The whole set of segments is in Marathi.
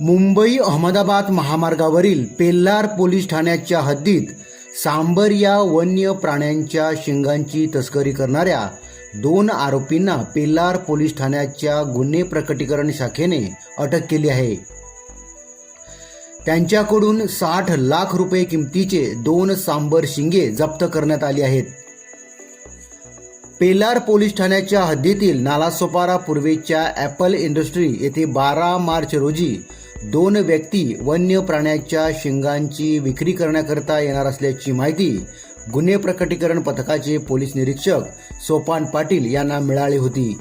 मुंबई अहमदाबाद महामार्गावरील पेल्लार पोलीस ठाण्याच्या हद्दीत सांबर या वन्य प्राण्यांच्या शिंगांची तस्करी करणाऱ्या दोन आरोपींना पेल्लार पोलीस ठाण्याच्या गुन्हे प्रकटीकरण शाखेने अटक केली आहे. त्यांच्याकडून साठ लाख रुपये किमतीचे दोन सांबर शिंगे जप्त करण्यात आली आहेत. पेलार पोलीस ठाण्याच्या हद्दीतील नालासोपारा पूर्वेच्या ॲपल इंडस्ट्री येथे बारा मार्च रोजी दोन व्यक्ती वन्य प्राण्याच्या शिंगांची विक्री करण्याकरता येणार असल्याची माहिती गुन्हे प्रकटीकरण पथकाचे पोलीस निरीक्षक सोपान पाटील यांना मिळाली होती.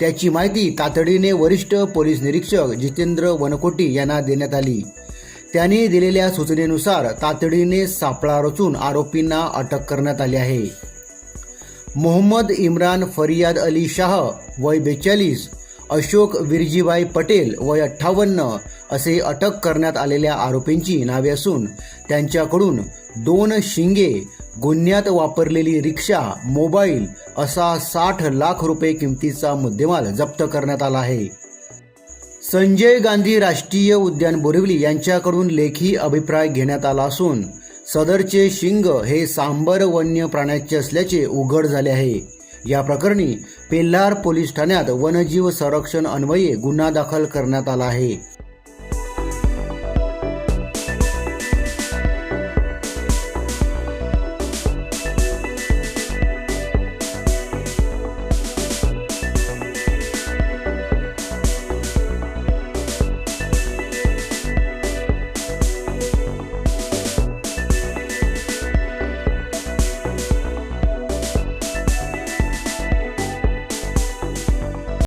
त्याची माहिती तातडीने वरिष्ठ पोलीस निरीक्षक जितेंद्र वनकोटी यांना देण्यात आली. त्यांनी दिलेल्या सूचनेनुसार तातडीने सापळा रचून आरोपींना अटक करण्यात आली आहे. मोहम्मद इम्रान फरियाद अली शाह वय बेचाळीस अशोक विरजीभाई पटेल वय अठ्ठावन्न असे अटक करण्यात आलेल्या आरोपींची नावे असून त्यांच्याकडून दोन शिंगे गुन्ह्यात वापरलेली रिक्षा मोबाईल असा साठ लाख रुपये किमतीचा मुद्देमाल जप्त करण्यात आला आहे. संजय गांधी राष्ट्रीय उद्यान बोरिवली यांच्याकडून लेखी अभिप्राय घेण्यात आला असून सदरचे शिंग हे सांबर वन्य प्राण्याचे असल्याचे उघड झाले आहे. या प्रकरणी पेल्लार पोलीस ठाण्यात वनजीव संरक्षण अन्वये गुन्हा दाखल करण्यात आला आहे.